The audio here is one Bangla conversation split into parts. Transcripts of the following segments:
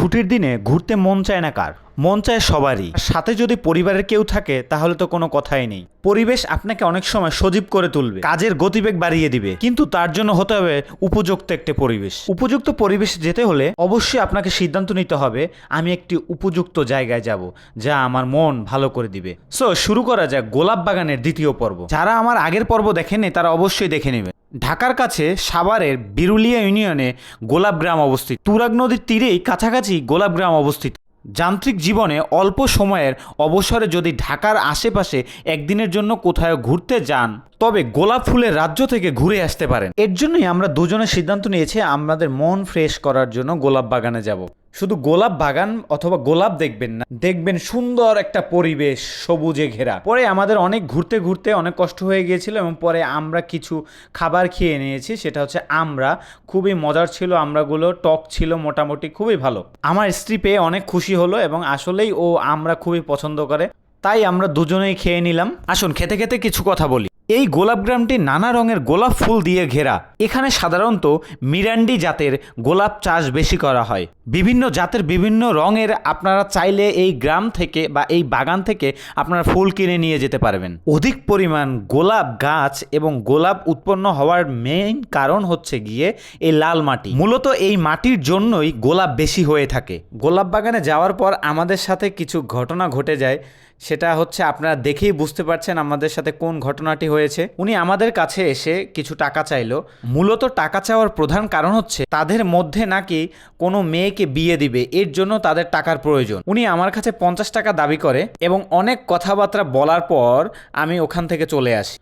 ছুটির দিনে ঘুরতে মন চায় না কার? মন চায় সবারই। সাথে যদি পরিবারের কেউ থাকে, তাহলে তো কোনো কথাই নেই। পরিবেশ আপনাকে অনেক সময় সজীব করে তুলবে, কাজের গতিবেগ বাড়িয়ে দিবে। কিন্তু তার জন্য হতে হবে উপযুক্ত একটি পরিবেশ। উপযুক্ত পরিবেশে যেতে হলে অবশ্যই আপনাকে সিদ্ধান্ত নিতে হবে, আমি একটি উপযুক্ত জায়গায় যাব, যা আমার মন ভালো করে দিবে। সো শুরু করা যাক গোলাপ বাগানের দ্বিতীয় পর্ব। যারা আমার আগের পর্ব দেখেনি তারা অবশ্যই দেখে নেবে ঢাকার কাছে সাভারের বিরুলিয়া ইউনিয়নে গোলাপগ্রাম অবস্থিত। তুরাগ নদীর তীরেই কাছাকাছি গোলাপগ্রাম অবস্থিত। যান্ত্রিক জীবনে অল্প সময়ের অবসরে যদি ঢাকার আশেপাশে একদিনের জন্য কোথাও ঘুরতে যান, তবে গোলাপ ফুলের রাজ্য থেকে ঘুরে আসতে পারেন। এর জন্যই আমরা দুজনে সিদ্ধান্ত নিয়েছি, আমাদের মন ফ্রেশ করার জন্য গোলাপ বাগানে যাব। শুধু গোলাপ বাগান অথবা গোলাপ দেখবেন না, দেখবেন সুন্দর একটা পরিবেশ, সবুজে ঘেরা। পরে আমাদের অনেক ঘুরতে ঘুরতে অনেক কষ্ট হয়ে গিয়েছিল এবং পরে আমরা কিছু খাবার খেয়ে নিয়েছি, সেটা হচ্ছে আমরা। খুবই মজার ছিল আমরাগুলো, টক ছিল মোটামুটি, খুবই ভালো। আমার স্ত্রী পেয়ে অনেক খুশি হলো এবং আসলেই ও আমরা খুবই পছন্দ করে। তাই আমরা দুজনেই খেয়ে নিলাম। আসুন, খেতে খেতে কিছু কথা বলি। এই গোলাপ গ্রামটি নানা রঙের গোলাপ ফুল দিয়ে ঘেরা। এখানে সাধারণত মিরান্ডি জাতের গোলাপ চাষ বেশি করা হয়। বিভিন্ন জাতের বিভিন্ন রঙের আপনারা চাইলে এই গ্রাম থেকে বা এই বাগান থেকে আপনারা ফুল কিনে নিয়ে যেতে পারবেন। অধিক পরিমাণ গোলাপ গাছ এবং গোলাপ উৎপন্ন হওয়ার মেইন কারণ হচ্ছে গিয়ে এই লাল মাটি। মূলত এই মাটির জন্যই গোলাপ বেশি হয়ে থাকে। গোলাপ বাগানে যাওয়ার পর আমাদের সাথে কিছু ঘটনা ঘটে যায়। সেটা হচ্ছে আপনারা দেখেই বুঝতে পারছেন আমাদের সাথে কোন ঘটনাটি হয়েছে। উনি আমাদের কাছে এসে কিছু টাকা চাইলো। মূলত টাকা চাওয়ার প্রধান কারণ হচ্ছে তাদের মধ্যে নাকি কোনো মেয়েকে বিয়ে দিবে, এর জন্য তাদের টাকার প্রয়োজন। উনি আমার কাছে পঞ্চাশ টাকা দাবি করে এবং অনেক কথাবার্তা বলার পর আমি ওখান থেকে চলে আসি।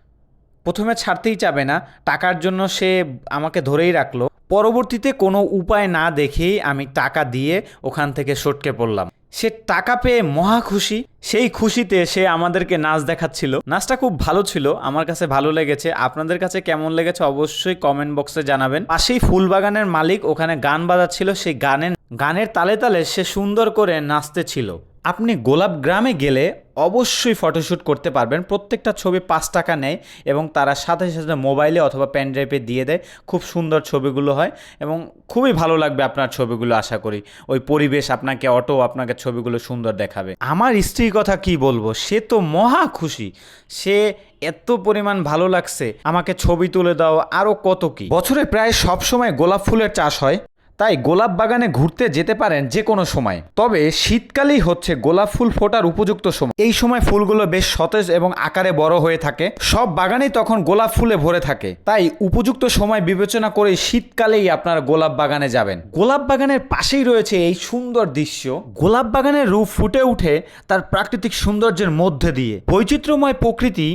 প্রথমে ছাড়তেই চাবে না, টাকার জন্য সে আমাকে ধরেই রাখল। পরবর্তীতে কোনো উপায় না দেখেই আমি টাকা দিয়ে ওখান থেকে সটকে পড়লাম। সে টাকা পেয়ে মহা খুশি। সেই খুশিতে সে আমাদেরকে নাচ দেখাচ্ছিল। নাচটা খুব ভালো ছিল, আমার কাছে ভালো লেগেছে। আপনাদের কাছে কেমন লেগেছে অবশ্যই কমেন্ট বক্সে জানাবেন। পাশেই ফুলবাগানের মালিক ওখানে গান বাজাচ্ছিল। সেই গানের গানের তালে তালে সে সুন্দর করে নাচতে ছিল। আপনি গোলাপ গ্রামে গেলে অবশ্যই ফটোশ্যুট করতে পারবেন। প্রত্যেকটা ছবি পাঁচ টাকা নেয় এবং তারা সাথে সাথে মোবাইলে অথবা পেন ড্রাইভে দিয়ে দেয়। খুব সুন্দর ছবিগুলো হয় এবং খুবই ভালো লাগবে আপনার ছবিগুলো, আশা করি। ওই পরিবেশ আপনাকে, অটো আপনাকে ছবিগুলো সুন্দর দেখাবে। আমার স্ত্রীর কথা কি বলব? সে তো মহা খুশি। সে এত পরিমাণ ভালো লাগছে। আমাকে ছবি তুলে দাও আরও কত কি? বছরে প্রায় সব সময় গোলাপ ফুলের চাষ হয়। তাই গোলাপ বাগানে ঘুরতে যেতে পারেন যে কোনো সময়। তবে শীতকালেই হচ্ছে গোলাপ ফুল ফোটার উপযুক্ত সময়। এই সময় ফুলগুলো বেশ সতেজ এবং আকারে বড় হয়ে থাকে। সব বাগানেই তখন গোলাপ ফুলে ভরে থাকে। তাই উপযুক্ত সময় বিবেচনা করে শীতকালেই আপনারা গোলাপ বাগানে যাবেন। গোলাপ বাগানের পাশেই রয়েছে এই সুন্দর দৃশ্য। গোলাপ বাগানের রূপ ফুটে উঠে তার প্রাকৃতিক সৌন্দর্যের মধ্যে দিয়ে। বৈচিত্র্যময় প্রকৃতি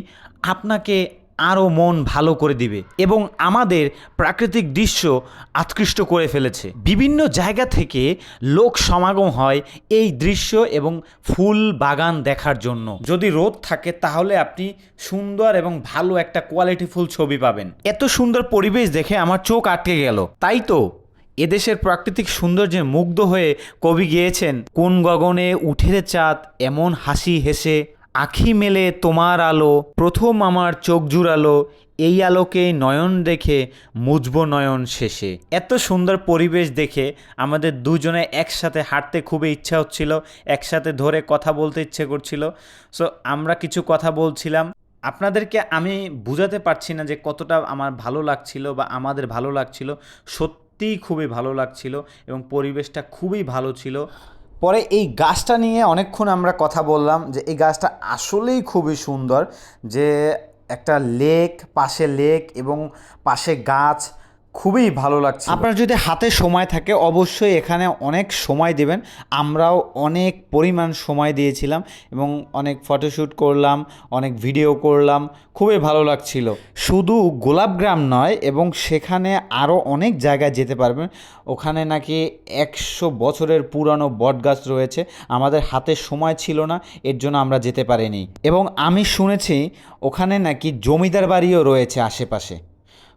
আপনাকে আরও মন ভালো করে দিবে এবং আমাদের প্রাকৃতিক দৃশ্য আকৃষ্ট করে ফেলেছে। বিভিন্ন জায়গা থেকে লোক সমাগম হয় এই দৃশ্য এবং ফুল বাগান দেখার জন্য। যদি রোদ থাকে তাহলে আপনি সুন্দর এবং ভালো একটা কোয়ালিটি ফুল ছবি পাবেন। এত সুন্দর পরিবেশ দেখে আমার চোখ আটকে গেল। তাই তো এদেশের প্রাকৃতিক সৌন্দর্যে মুগ্ধ হয়ে কবি গিয়েছেন, কোন গগনে উঠেরে চাঁদ এমন হাসি হেসে আখি মেলে তোমার আলো, প্রথম আমার চোখ জুড়ালো, এই আলোকে নয়ন দেখে মুজব নয়ন শেষে। এত সুন্দর পরিবেশ দেখে আমাদের দুজনে একসাথে হাঁটতে খুবই ইচ্ছা হচ্ছিল, একসাথে ধরে কথা বলতে ইচ্ছে করছিল। সো আমরা কিছু কথা বলছিলাম। আপনাদেরকে আমি বুঝাতে পারছি না যে কতটা আমার ভালো লাগছিল বা আমাদের ভালো লাগছিল। সত্যিই খুবই ভালো লাগছিল এবং পরিবেশটা খুবই ভালো ছিল। পরে এই গাছটা নিয়ে অনেকক্ষণ আমরা কথা বললাম যে এই গাছটা আসলেই খুবই সুন্দর, যে একটা লেক, পাশে লেক এবং পাশে গাছ খুবই ভালো লাগছে আপনার যদি হাতে সময় থাকে, অবশ্যই এখানে অনেক সময় দেবেন। আমরাও অনেক পরিমাণ সময় দিয়েছিলাম এবং অনেক ফটোশ্যুট করলাম, অনেক ভিডিও করলাম, খুবই ভালো লাগছিল। শুধু গোলাপগ্রাম নয়, এবং সেখানে আরও অনেক জায়গায় যেতে পারবেন। ওখানে নাকি একশো বছরের পুরানো বটগাছ রয়েছে। আমাদের হাতে সময় ছিল না, এর জন্য আমরা যেতে পারিনি। এবং আমি শুনেছি, ওখানে নাকি জমিদার বাড়িও রয়েছে আশেপাশে।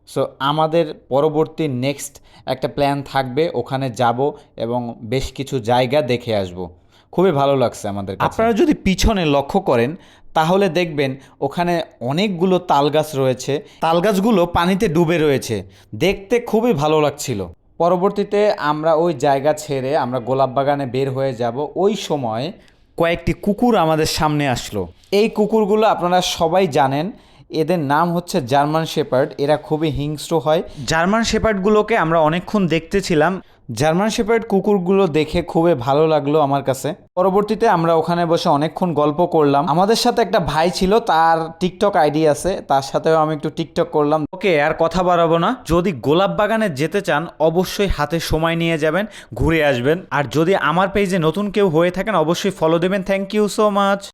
সো আমাদের পরবর্তী নেক্সট একটা প্ল্যান থাকবে, ওখানে যাব এবং বেশ কিছু জায়গা দেখে আসব। খুবই ভালো লাগছে আমাদের আপনারা যদি পিছনে লক্ষ্য করেন, তাহলে দেখবেন ওখানে অনেকগুলো তাল গাছ রয়েছে। তাল গাছগুলো পানিতে ডুবে রয়েছে। দেখতে খুবই ভালো লাগছিল। পরবর্তীতে আমরা ওই জায়গা ছেড়ে আমরা গোলাপ বাগানে বের হয়ে যাব। ওই সময় কয়েকটি কুকুর আমাদের সামনে আসলো। এই কুকুরগুলো আপনারা সবাই জানেন এদের নাম হচ্ছে জার্মান শেপার্ড এরা খুবই হিংস্র হয়। জার্মান শেপার্ডগুলোকে আমরা অনেকক্ষণ দেখতেছিলাম। জার্মান শেপার্ড কুকুরগুলো দেখে খুবই ভালো লাগল আমার কাছে। পরবর্তীতে আমরা ওখানে বসে অনেকক্ষণ গল্প করলাম। আমাদের সাথে একটা ভাই ছিল তার টিকটক আইডি আছে তার সাথেও আমি একটু টিকটক করলাম। ওকে আর কথা বাড়াবো না। যদি গোলাপ বাগানে যেতে চান অবশ্যই হাতে সময় নিয়ে যাবেন ঘুরে আসবেন। আর যদি আমার পেজে নতুন কেউ হয়ে থাকেন অবশ্যই ফলো দেবেন। Thank you so much